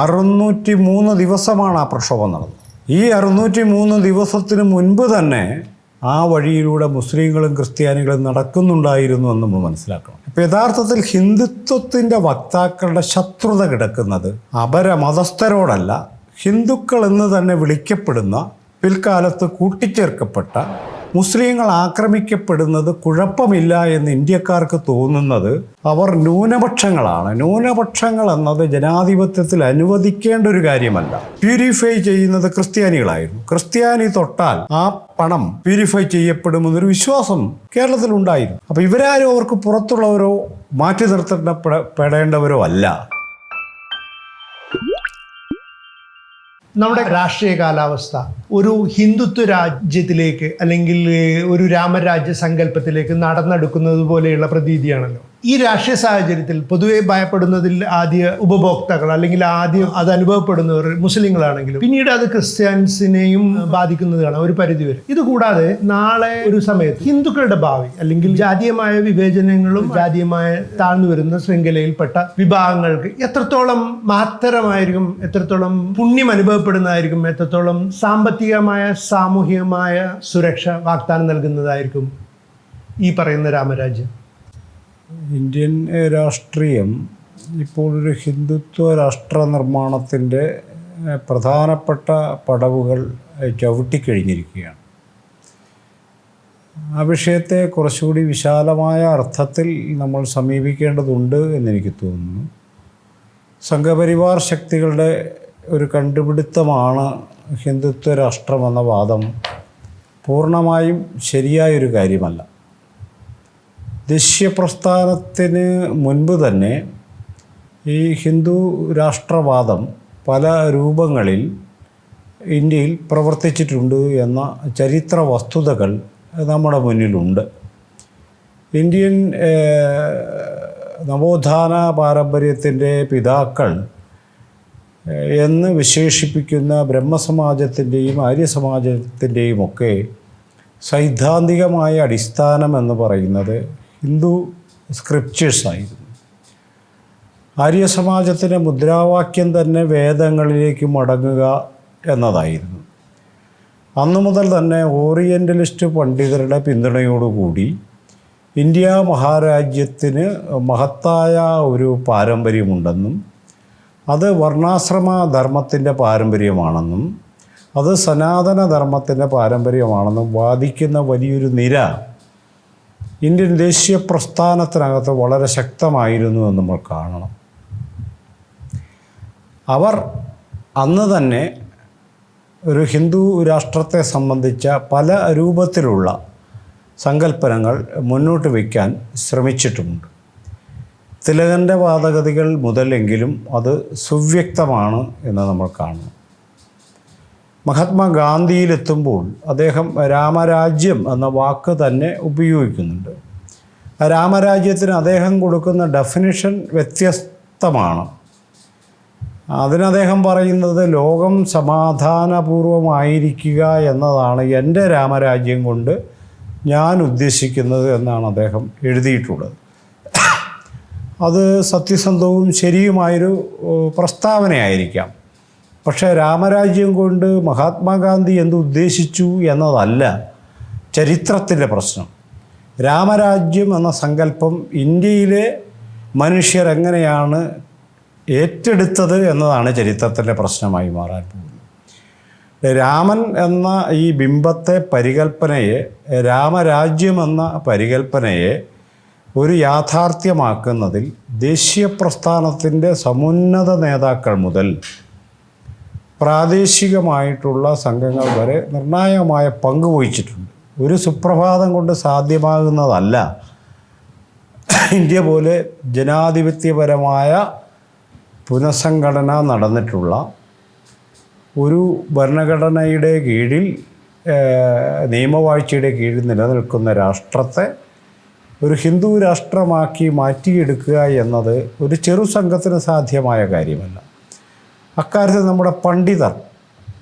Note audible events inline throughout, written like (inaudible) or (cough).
അറുന്നൂറ്റി മൂന്ന് ദിവസമാണ് ആ പ്രക്ഷോഭം നടന്നത്. ഈ അറുന്നൂറ്റി മൂന്ന് ദിവസത്തിന് മുൻപ് തന്നെ ആ വഴിയിലൂടെ മുസ്ലിങ്ങളും ക്രിസ്ത്യാനികളും നടക്കുന്നുണ്ടായിരുന്നു എന്ന് നമ്മൾ മനസ്സിലാക്കണം. അപ്പോൾ യഥാർത്ഥത്തിൽ ഹിന്ദുത്വത്തിന്റെ വക്താക്കളുടെ ശത്രുത കിടക്കുന്നത് അപരമതസ്ഥരോടല്ല ഹിന്ദുക്കൾ എന്ന് തന്നെ വിളിക്കപ്പെടുന്ന പിൽക്കാലത്ത് കൂട്ടിച്ചേർക്കപ്പെട്ട മുസ്ലിങ്ങൾ ആക്രമിക്കപ്പെടുന്നത് കുഴപ്പമില്ല എന്ന് ഇന്ത്യക്കാർക്ക് തോന്നുന്നത് അവർ ന്യൂനപക്ഷങ്ങളാണ്. ന്യൂനപക്ഷങ്ങൾ എന്നത് ജനാധിപത്യത്തിൽ അനുവദിക്കേണ്ട ഒരു കാര്യമല്ല. പ്യൂരിഫൈ ചെയ്യുന്നത് ക്രിസ്ത്യാനികളായിരുന്നു. ക്രിസ്ത്യാനി തൊട്ടാൽ ആ പണം പ്യൂരിഫൈ ചെയ്യപ്പെടുമെന്നൊരു വിശ്വാസം കേരളത്തിൽ ഉണ്ടായിരുന്നു. അപ്പോൾ ഇവരാരും അവർക്ക് പുറത്തുള്ളവരോ മാറ്റി നിർത്തപ്പെടേണ്ടവരോ അല്ല. നമ്മുടെ രാഷ്ട്രീയ കാലാവസ്ഥ. ഒരു ഹിന്ദുത്വ രാജ്യത്തിലേക്ക് അല്ലെങ്കിൽ ഒരു രാമരാജ്യ സങ്കല്പത്തിലേക്ക് നടന്നെടുക്കുന്നത് പോലെയുള്ള പ്രതീതിയാണല്ലോ. ഈ രാഷ്ട്രീയ സാഹചര്യത്തിൽ പൊതുവെ ഭയപ്പെടുന്നതിൽ ആദ്യ ഉപഭോക്താക്കൾ അല്ലെങ്കിൽ ആദ്യം അത് അനുഭവപ്പെടുന്നവർ മുസ്ലിങ്ങളാണെങ്കിലും പിന്നീട് അത് ക്രിസ്ത്യാനിസിനെയും ബാധിക്കുന്നത് കാണാം ഒരു പരിധിവരെ ഇത് കൂടാതെ നാളെ ഒരു സമയത്ത് ഹിന്ദുക്കളുടെ ഭാവി അല്ലെങ്കിൽ ജാതീയമായ വിവേചനങ്ങളും ജാതീയമായ താഴ്ന്നു വരുന്ന ശൃംഖലയിൽപ്പെട്ട വിഭാഗങ്ങൾക്ക് എത്രത്തോളം മഹത്തരമായിരിക്കും എത്രത്തോളം പുണ്യം അനുഭവപ്പെടുന്നതായിരിക്കും എത്രത്തോളം സാമ്പത്തികമായ സാമൂഹികമായ സുരക്ഷ വാഗ്ദാനം നൽകുന്നതായിരിക്കും ഈ പറയുന്ന രാമരാജ്യം. ഇന്ത്യൻ രാഷ്ട്രീയം ഇപ്പോൾ ഒരു ഹിന്ദുത്വ രാഷ്ട്ര നിർമ്മാണത്തിന്റെ പ്രധാനപ്പെട്ട പടവുകൾ ചവിട്ടിക്കഴിഞ്ഞിരിക്കുകയാണ്. ആ വിഷയത്തെ കുറച്ചുകൂടി വിശാലമായ അർത്ഥത്തിൽ നമ്മൾ സമീപിക്കേണ്ടതുണ്ട് എന്നെനിക്ക് തോന്നുന്നു. സംഘപരിവാർ ശക്തികളുടെ ഒരു കണ്ടുപിടുത്തമാണ് ഹിന്ദുത്വ രാഷ്ട്രമെന്ന വാദം പൂർണമായും ശരിയായൊരു കാര്യമല്ല. ദേശീയ പ്രസ്ഥാനത്തിന് മുൻപ് തന്നെ ഈ ഹിന്ദു രാഷ്ട്രവാദം പല രൂപങ്ങളിൽ ഇന്ത്യയിൽ പ്രവർത്തിച്ചിട്ടുണ്ട് എന്ന ചരിത്ര വസ്തുതകൾ നമ്മുടെ മുന്നിലുണ്ട്. ഇന്ത്യൻ നവോത്ഥാന പാരമ്പര്യത്തിന്റെ പിതാക്കൾ എന്ന് വിശേഷിപ്പിക്കുന്ന ബ്രഹ്മസമാജത്തിന്റെയും ആര്യസമാജത്തിന്റെയും ഒക്കെ സൈദ്ധാന്തികമായ അടിസ്ഥാനം എന്ന് പറയുന്നത് ഹിന്ദു സ്ക്രിപ്റ്റേഴ്സായിരുന്നു ആര്യസമാജത്തിന്റെ മുദ്രാവാക്യം തന്നെ വേദങ്ങളിലേക്ക് മടങ്ങുക എന്നതായിരുന്നു. അന്നു മുതൽ തന്നെ ഓറിയന്റലിസ്റ്റ് പണ്ഡിതരുടെ പിന്തുണയോടുകൂടി ഇന്ത്യ മഹാരാജ്യത്തിന് മഹത്തായ ഒരു പാരമ്പര്യമുണ്ടെന്നും അത് വർണാശ്രമ ധർമ്മത്തിന്റെ പാരമ്പര്യമാണെന്നും അത് സനാതന ധർമ്മത്തിന്റെ പാരമ്പര്യമാണെന്നും വാദിക്കുന്ന വലിയൊരു നിര ഇന്ത്യൻ ദേശീയ പ്രസ്ഥാനത്തിനകത്ത് വളരെ ശക്തമായിരുന്നു എന്ന് നമ്മൾ കാണണം. അവർ അന്ന് തന്നെ ഒരു ഹിന്ദു രാഷ്ട്രത്തെ സംബന്ധിച്ച പല രൂപത്തിലുള്ള സങ്കല്പനങ്ങൾ മുന്നോട്ട് വയ്ക്കാൻ ശ്രമിച്ചിട്ടുമുണ്ട് തിലകന്റെ വാദഗതികൾ മുതലെങ്കിലും അത് സുവ്യക്തമാണ് എന്ന് നമ്മൾ കാണുന്നു. മഹാത്മാഗാന്ധിയിലെത്തുമ്പോൾ അദ്ദേഹം രാമരാജ്യം എന്ന വാക്ക് തന്നെ ഉപയോഗിക്കുന്നുണ്ട്. രാമരാജ്യത്തിന് അദ്ദേഹം കൊടുക്കുന്ന ഡെഫിനിഷൻ വ്യത്യസ്തമാണ്. അതിന് അദ്ദേഹം പറയുന്നത് ലോകം സമാധാനപൂർവമായിരിക്കുക എന്നതാണ് എന്റെ രാമരാജ്യം കൊണ്ട് ഞാൻ ഉദ്ദേശിക്കുന്നത് എന്നാണ് അദ്ദേഹം എഴുതിയിട്ടുള്ളത്. അത് സത്യസന്ധവും ശരിയുമായൊരു പ്രസ്താവനയായിരിക്കാം. പക്ഷേ രാമരാജ്യം കൊണ്ട് മഹാത്മാഗാന്ധി എന്ത് ഉദ്ദേശിച്ചു എന്നതല്ല ചരിത്രത്തിന്റെ പ്രശ്നം. രാമരാജ്യം എന്ന സങ്കല്പം ഇന്ത്യയിലെ മനുഷ്യർ എങ്ങനെയാണ് ഏറ്റെടുത്തത് എന്നതാണ് ചരിത്രത്തിന്റെ പ്രശ്നമായി മാറാൻ പോകുന്നത്. രാമൻ എന്ന ഈ ബിംബത്തെ പരികൽപ്പനയെ രാമരാജ്യം എന്ന പരികൽപ്പനയെ ഒരു യാഥാർത്ഥ്യമാക്കുന്നതിൽ ദേശീയ പ്രസ്ഥാനത്തിന്റെ സമുന്നത നേതാക്കൾ മുതൽ പ്രാദേശികമായിട്ടുള്ള സംഘങ്ങൾ വരെ നിർണായകമായ പങ്ക് വഹിച്ചിട്ടുണ്ട്. ഒരു സുപ്രഭാതം കൊണ്ട് സാധ്യമാകുന്നതല്ല ഇന്ത്യ പോലെ ജനാധിപത്യപരമായ പുനഃസംഘടന നടന്നിട്ടുള്ള ഒരു ഭരണഘടനയുടെ കീഴിൽ നിയമവാഴ്ചയുടെ കീഴിൽ നിലനിൽക്കുന്ന രാഷ്ട്രത്തെ ഒരു ഹിന്ദു രാഷ്ട്രമാക്കി മാറ്റിയെടുക്കുക എന്നത് ഒരു ചെറു സംഘത്തിന് സാധ്യമായ കാര്യമല്ല. അക്കാര്യത്തിൽ നമ്മുടെ പണ്ഡിതർ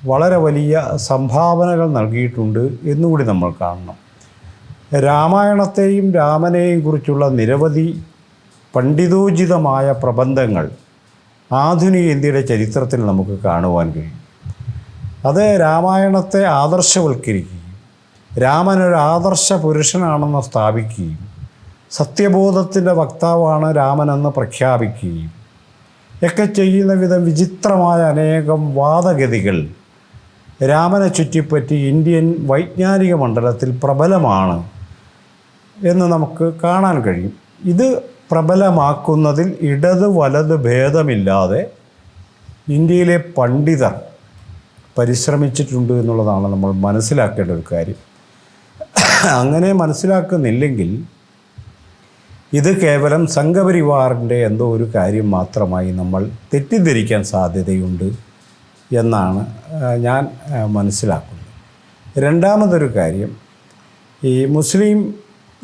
വളരെ വലിയ സംഭാവനകൾ നൽകിയിട്ടുണ്ട് എന്നുകൂടി നമ്മൾ കാണണം. രാമായണത്തെയും രാമനെയും കുറിച്ചുള്ള നിരവധി പണ്ഡിതോചിതമായ പ്രബന്ധങ്ങൾ ആധുനിക ഇന്ത്യയുടെ ചരിത്രത്തിൽ നമുക്ക് കാണുവാൻ കഴിയും. അത് രാമായണത്തെ ആദർശവൽക്കരിക്കുകയും രാമനൊരു ആദർശ പുരുഷനാണെന്ന് സ്ഥാപിക്കുകയും സത്യബോധത്തിന്റെ വക്താവാണ് രാമനെന്ന് പ്രഖ്യാപിക്കുകയും ഒക്കെ ചെയ്യുന്ന വിധം വിചിത്രമായ അനേകം വാദഗതികൾ രാമനെ ചുറ്റിപ്പറ്റി ഇന്ത്യൻ വൈജ്ഞാനിക മണ്ഡലത്തിൽ പ്രബലമാണ് എന്ന് നമുക്ക് കാണാൻ കഴിയും. ഇത് പ്രബലമാക്കുന്നതിൽ ഇടത് വലത് ഭേദമില്ലാതെ ഇന്ത്യയിലെ പണ്ഡിതർ പരിശ്രമിച്ചിട്ടുണ്ട് എന്നുള്ളതാണ് നമ്മൾ മനസ്സിലാക്കേണ്ട ഒരു കാര്യം. അങ്ങനെ മനസ്സിലാക്കുന്നില്ലെങ്കിൽ ഇത് കേവലം സംഘപരിവാറിന്റെ എന്തോ ഒരു കാര്യം മാത്രമായി നമ്മൾ തെറ്റിദ്ധരിക്കാൻ സാധ്യതയുണ്ട് എന്നാണ് ഞാൻ മനസ്സിലാക്കുന്നത്. രണ്ടാമതൊരു കാര്യം ഈ മുസ്ലിം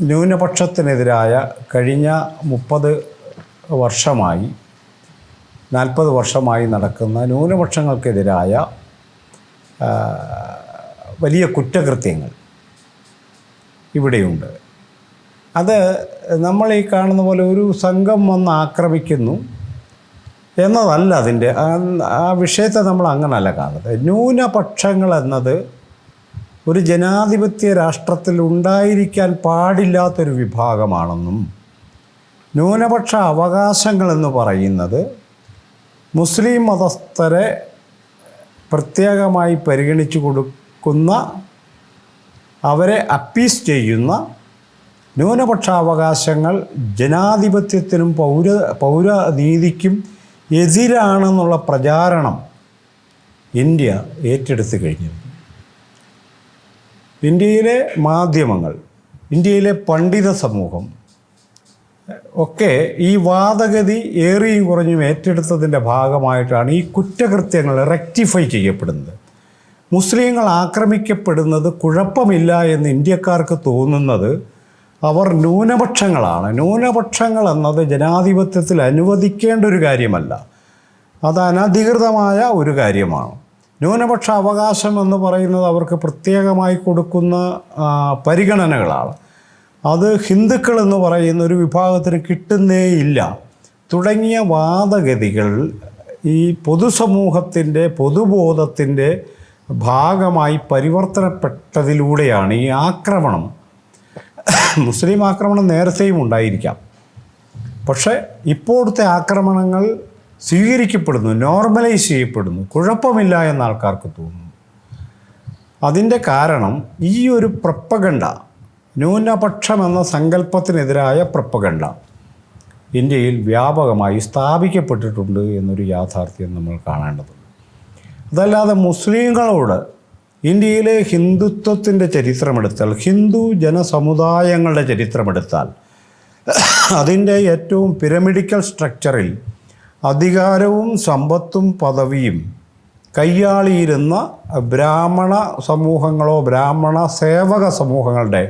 ന്യൂനപക്ഷത്തിനെതിരായ കഴിഞ്ഞ മുപ്പത് വർഷമായി നാൽപ്പത് വർഷമായി നടക്കുന്ന ന്യൂനപക്ഷങ്ങൾക്കെതിരായ വലിയ കുറ്റകൃത്യങ്ങൾ ഇവിടെയുണ്ട്. അത് നമ്മൾ ഈ കാണുന്ന പോലെ ഒരു സംഘം വന്ന് ആക്രമിക്കുന്നു എന്നതല്ല അതിന്റെ. ആ- വിഷയത്തെ നമ്മൾ അങ്ങനല്ല കാണുന്നത്. ന്യൂനപക്ഷങ്ങൾ എന്നത് ഒരു ജനാധിപത്യ രാഷ്ട്രത്തിൽ ഉണ്ടായിരിക്കാൻ പാടില്ലാത്തൊരു വിഭാഗമാണെന്നും ന്യൂനപക്ഷ അവകാശങ്ങൾ എന്ന് പറയുന്നത് മുസ്ലിം മതസ്ഥരെ പ്രത്യേകമായി പരിഗണിച്ചു കൊടുക്കുന്ന അവരെ അപ്പീസ് ചെയ്യുന്ന ന്യൂനപക്ഷാവകാശങ്ങൾ ജനാധിപത്യത്തിനും പൗര പൗരനീതിക്കും എതിരാണെന്നുള്ള പ്രചാരണം ഇന്ത്യ ഏറ്റെടുത്ത് കഴിഞ്ഞു ഇന്ത്യയിലെ മാധ്യമങ്ങൾ ഇന്ത്യയിലെ പണ്ഡിത സമൂഹം ഒക്കെ ഈ വാദഗതി ഏറിയും കുറഞ്ഞും ഏറ്റെടുത്തതിന്റെ ഭാഗമായിട്ടാണ് ഈ കുറ്റകൃത്യങ്ങൾ റെക്ടിഫൈ ചെയ്യപ്പെടുന്നത്. മുസ്ലിങ്ങൾ ആക്രമിക്കപ്പെടുന്നത് കുഴപ്പമില്ല എന്ന് ഇന്ത്യക്കാർക്ക് തോന്നുന്നത് അവർ ന്യൂനപക്ഷങ്ങളാണ്. ന്യൂനപക്ഷങ്ങൾ എന്നത് ജനാധിപത്യത്തിൽ അനുവദിക്കേണ്ട ഒരു കാര്യമല്ല. അത് അനധികൃതമായ ഒരു കാര്യമാണ്. ന്യൂനപക്ഷ അവകാശം എന്ന് പറയുന്നത് അവർക്ക് പ്രത്യേകമായി കൊടുക്കുന്ന പരിഗണനകളാണ്. അത് ഹിന്ദുക്കൾ എന്ന് പറയുന്ന ഒരു വിഭാഗത്തിന് കിട്ടുന്നേ ഇല്ല തുടങ്ങിയ വാദഗതികൾ ഈ പൊതുസമൂഹത്തിന്റെ പൊതുബോധത്തിന്റെ ഭാഗമായി പരിവർത്തനപ്പെട്ടതിലൂടെയാണ് ഈ ആക്രമണം (coughs) മുസ്ലിം ആക്രമണം നേരത്തെയും ഉണ്ടായിരിക്കാം. പക്ഷേ ഇപ്പോഴത്തെ ആക്രമണങ്ങൾ സ്വീകരിക്കപ്പെടുന്നു നോർമലൈസ് ചെയ്യപ്പെടുന്നു കുഴപ്പമില്ല എന്ന് ആൾക്കാർക്ക് തോന്നുന്നു. അതിന്റെ കാരണം ഈ ഒരു പ്രപ്പകണ്ട ന്യൂനപക്ഷം എന്ന സങ്കല്പത്തിനെതിരായ പ്രപ്പകണ്ട ഇന്ത്യയിൽ വ്യാപകമായി സ്ഥാപിക്കപ്പെട്ടിട്ടുണ്ട് എന്നൊരു യാഥാർത്ഥ്യം നമ്മൾ കാണേണ്ടതുണ്ട്. അതല്ലാതെ മുസ്ലിങ്ങളോട് ഇന്ത്യയിലെ ഹിന്ദുത്വത്തിന്റെ ചരിത്രമെടുത്താൽ ഹിന്ദു ജനസമുദായങ്ങളുടെ ചരിത്രമെടുത്താൽ അതിന്റെ ഏറ്റവും പിരമിഡിക്കൽ സ്ട്രക്ചറിൽ അധികാരവും സമ്പത്തും പദവിയും കയ്യാളിയിരുന്ന ബ്രാഹ്മണ സമൂഹങ്ങളോ ബ്രാഹ്മണ സേവക സമൂഹങ്ങളുടെ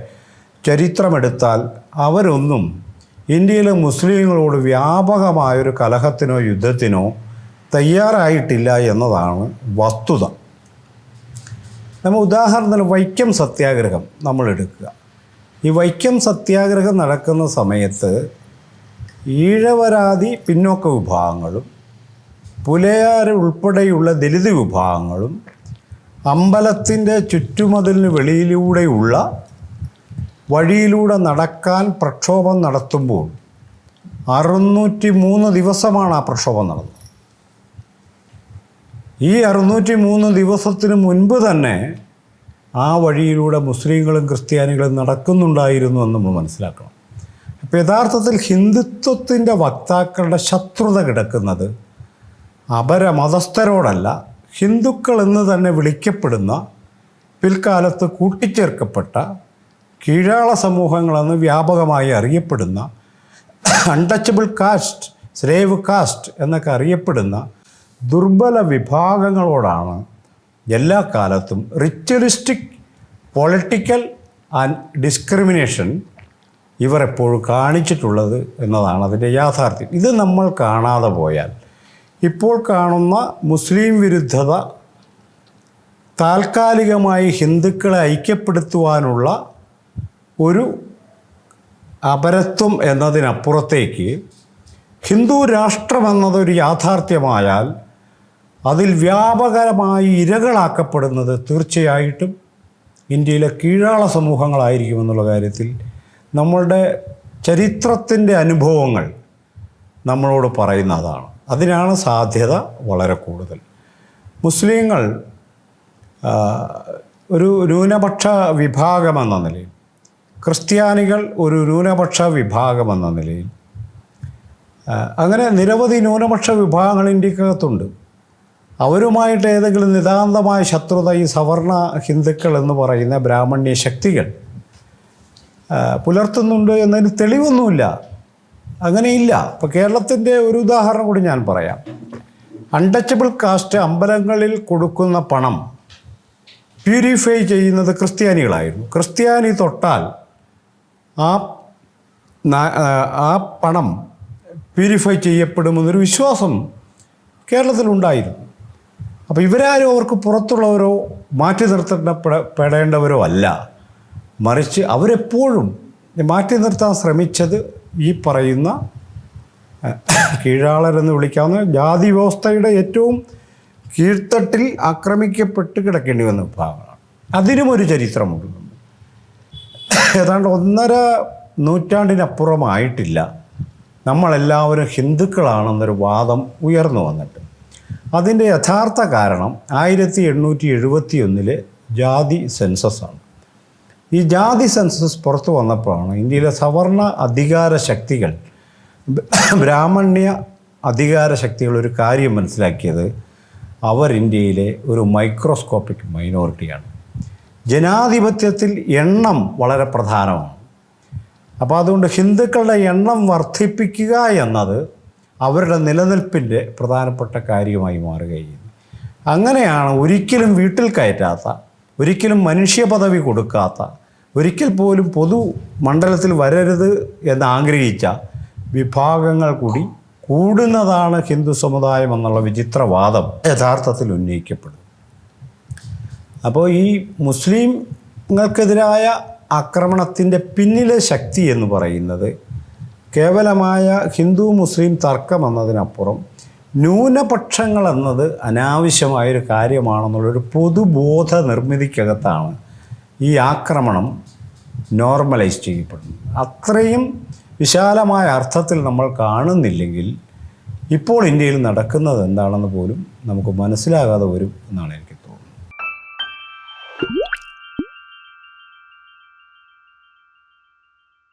ചരിത്രമെടുത്താൽ അവരൊന്നും ഇന്ത്യയിലെ മുസ്ലിങ്ങളോട് വ്യാപകമായൊരു കലഹത്തിനോ യുദ്ധത്തിനോ തയ്യാറായിട്ടില്ല എന്നതാണ് വസ്തുത. നമ്മൾ ഉദാഹരണത്തിന് വൈക്കം സത്യാഗ്രഹം നമ്മൾ എടുക്കുക ഈ വൈക്കം സത്യാഗ്രഹം നടക്കുന്ന സമയത്ത് ഈഴവരാതി പിന്നോക്ക വിഭാഗങ്ങളും പുലയാർ ഉൾപ്പെടെയുള്ള ദലിത് വിഭാഗങ്ങളും അമ്പലത്തിന്റെ ചുറ്റുമതിലിന് വെളിയിലൂടെയുള്ള വഴിയിലൂടെ നടക്കാൻ പ്രക്ഷോഭം നടത്തുമ്പോൾ അറുന്നൂറ്റി മൂന്ന് ദിവസമാണ് ആ പ്രക്ഷോഭം നടന്നത്. ഈ അറുന്നൂറ്റി മൂന്ന് ദിവസത്തിന് മുൻപ് തന്നെ ആ വഴിയിലൂടെ മുസ്ലിങ്ങളും ക്രിസ്ത്യാനികളും നടക്കുന്നുണ്ടായിരുന്നു എന്ന് നമ്മൾ മനസ്സിലാക്കണം. അപ്പോൾ യഥാർത്ഥത്തിൽ ഹിന്ദുത്വത്തിന്റെ വക്താക്കളുടെ ശത്രുത കിടക്കുന്നത് അപരമതസ്ഥരോടല്ല ഹിന്ദുക്കൾ എന്ന് തന്നെ വിളിക്കപ്പെടുന്ന പിൽക്കാലത്ത് കൂട്ടിച്ചേർക്കപ്പെട്ട കീഴാള സമൂഹങ്ങളെന്ന് വ്യാപകമായി അറിയപ്പെടുന്ന അൺടച്ചബിൾ കാസ്റ്റ് സ്ലേവ് കാസ്റ്റ് എന്നൊക്കെ അറിയപ്പെടുന്ന ദുർബല വിഭാഗങ്ങളോടാണ് എല്ലാ കാലത്തും റിച്വലിസ്റ്റിക് പൊളിറ്റിക്കൽ ആൻഡ് ഡിസ്ക്രിമിനേഷൻ ഇവർ എപ്പോഴും കാണിച്ചിട്ടുള്ളത് എന്നതാണ് അതിന്റെ യാഥാർത്ഥ്യം. ഇത് നമ്മൾ കാണാതെ പോയാൽ ഇപ്പോൾ കാണുന്ന മുസ്ലിം വിരുദ്ധത താൽക്കാലികമായി ഹിന്ദുക്കളെ ഐക്യപ്പെടുത്തുവാനുള്ള ഒരു അപരത്വം എന്നതിനപ്പുറത്തേക്ക് ഹിന്ദു രാഷ്ട്രമെന്നതൊരു യാഥാർത്ഥ്യമായാൽ അതിൽ വ്യാപകരമായി ഇരകളാക്കപ്പെടുന്നത് തീർച്ചയായിട്ടും ഇന്ത്യയിലെ കീഴാള സമൂഹങ്ങളായിരിക്കുമെന്നുള്ള കാര്യത്തിൽ നമ്മളുടെ ചരിത്രത്തിന്റെ അനുഭവങ്ങൾ നമ്മളോട് പറയുന്ന അതാണ് അതിനാണ് സാധ്യത വളരെ കൂടുതൽ. മുസ്ലിങ്ങൾ ഒരു ന്യൂനപക്ഷ വിഭാഗമെന്ന നിലയിൽ ക്രിസ്ത്യാനികൾ ഒരു ന്യൂനപക്ഷ വിഭാഗമെന്ന നിലയിൽ അങ്ങനെ നിരവധി ന്യൂനപക്ഷ വിഭാഗങ്ങൾ ഇന്ത്യക്കകത്തുണ്ട്. അവരുമായിട്ട് ഏതെങ്കിലും നിതാന്തമായ ശത്രുത ഈ സവർണ ഹിന്ദുക്കൾ എന്ന് പറയുന്ന ബ്രാഹ്മണ്യ ശക്തികൾ പുലർത്തുന്നുണ്ട് എന്നതിന് തെളിവൊന്നുമില്ല. അങ്ങനെയില്ല. ഇപ്പോൾ കേരളത്തിന്റെ ഒരു ഉദാഹരണം കൂടി ഞാൻ പറയാം. അൺടച്ചബിൾ കാസ്റ്റ് അമ്പലങ്ങളിൽ കൊടുക്കുന്ന പണം പ്യൂരിഫൈ ചെയ്യുന്നത് ക്രിസ്ത്യാനികളായിരുന്നു. ക്രിസ്ത്യാനി തൊട്ടാൽ ആ, ആ പണം പ്യൂരിഫൈ ചെയ്യപ്പെടുമെന്നൊരു വിശ്വാസം കേരളത്തിലുണ്ടായിരുന്നു. അപ്പോൾ ഇവരാരും അവർക്ക് പുറത്തുള്ളവരോ മാറ്റി നിർത്തപ്പെടേണ്ടവരോ അല്ല. മറിച്ച് അവരെപ്പോഴും മാറ്റി നിർത്താൻ ശ്രമിച്ചത് ഈ പറയുന്ന കീഴാളരെന്ന് വിളിക്കാവുന്ന ജാതി വ്യവസ്ഥയുടെ ഏറ്റവും കീഴ്ത്തട്ടിൽ ആക്രമിക്കപ്പെട്ട് കിടക്കേണ്ടി വന്ന വിഭാഗങ്ങളാണ്. അതിനും ഒരു ചരിത്രമുണ്ട്. ഏതാണ്ട് ഒന്നര നൂറ്റാണ്ടിനപ്പുറമായിട്ടില്ല. നമ്മളെല്ലാവരും ഹിന്ദുക്കളാണെന്നൊരു വാദം ഉയർന്നു വന്നിട്ട്. അതിന്റെ യഥാർത്ഥ കാരണം ആയിരത്തി എണ്ണൂറ്റി എഴുപത്തി ഒന്നിലെ ജാതി സെൻസസാണ് ഈ ജാതി സെൻസസ് പുറത്തു വന്നപ്പോഴാണ് ഇന്ത്യയിലെ സവർണ അധികാര ശക്തികൾ ബ്രാഹ്മണ്യ അധികാര ശക്തികൾ ഒരു കാര്യം മനസ്സിലാക്കിയത് അവർ ഇന്ത്യയിലെ ഒരു മൈക്രോസ്കോപ്പിക് മൈനോറിറ്റിയാണ്. ജനാധിപത്യത്തിൽ എണ്ണം വളരെ പ്രധാനമാണ്. അപ്പോൾ അതുകൊണ്ട് ഹിന്ദുക്കളുടെ എണ്ണം വർദ്ധിപ്പിക്കുക എന്നത് അവരുടെ നിലനിൽപ്പിന്റെ പ്രധാനപ്പെട്ട കാര്യമായി മാറുകയും. അങ്ങനെയാണ് ഒരിക്കലും വീട്ടിൽ കയറ്റാത്ത ഒരിക്കലും മനുഷ്യ പദവി കൊടുക്കാത്ത ഒരിക്കൽ പോലും പൊതു മണ്ഡലത്തിൽ വരരുത് എന്ന് ആഗ്രഹിച്ച വിഭാഗങ്ങൾ കൂടി കൂടുന്നതാണ് ഹിന്ദു സമുദായം എന്നുള്ള വിചിത്രവാദം യഥാർത്ഥത്തിൽ ഉന്നയിക്കപ്പെടും അപ്പോൾ ഈ മുസ്ലിംങ്ങൾക്കെതിരായ ആക്രമണത്തിന്റെ പിന്നിലെ ശക്തി എന്ന് പറയുന്നത് കേവലമായ ഹിന്ദു മുസ്ലിം തർക്കം എന്നതിനപ്പുറം ന്യൂനപക്ഷങ്ങൾ എന്നത് അനാവശ്യമായൊരു കാര്യമാണെന്നുള്ളൊരു പൊതുബോധ നിർമ്മിതിക്കകത്താണ് ഈ ആക്രമണം നോർമലൈസ് ചെയ്യപ്പെടുന്നത്. അത്രയും വിശാലമായ അർത്ഥത്തിൽ നമ്മൾ കാണുന്നില്ലെങ്കിൽ ഇപ്പോൾ ഇന്ത്യയിൽ നടക്കുന്നത് എന്താണെന്ന് പോലും നമുക്ക് മനസ്സിലാകാതെ വരും എന്നാണ്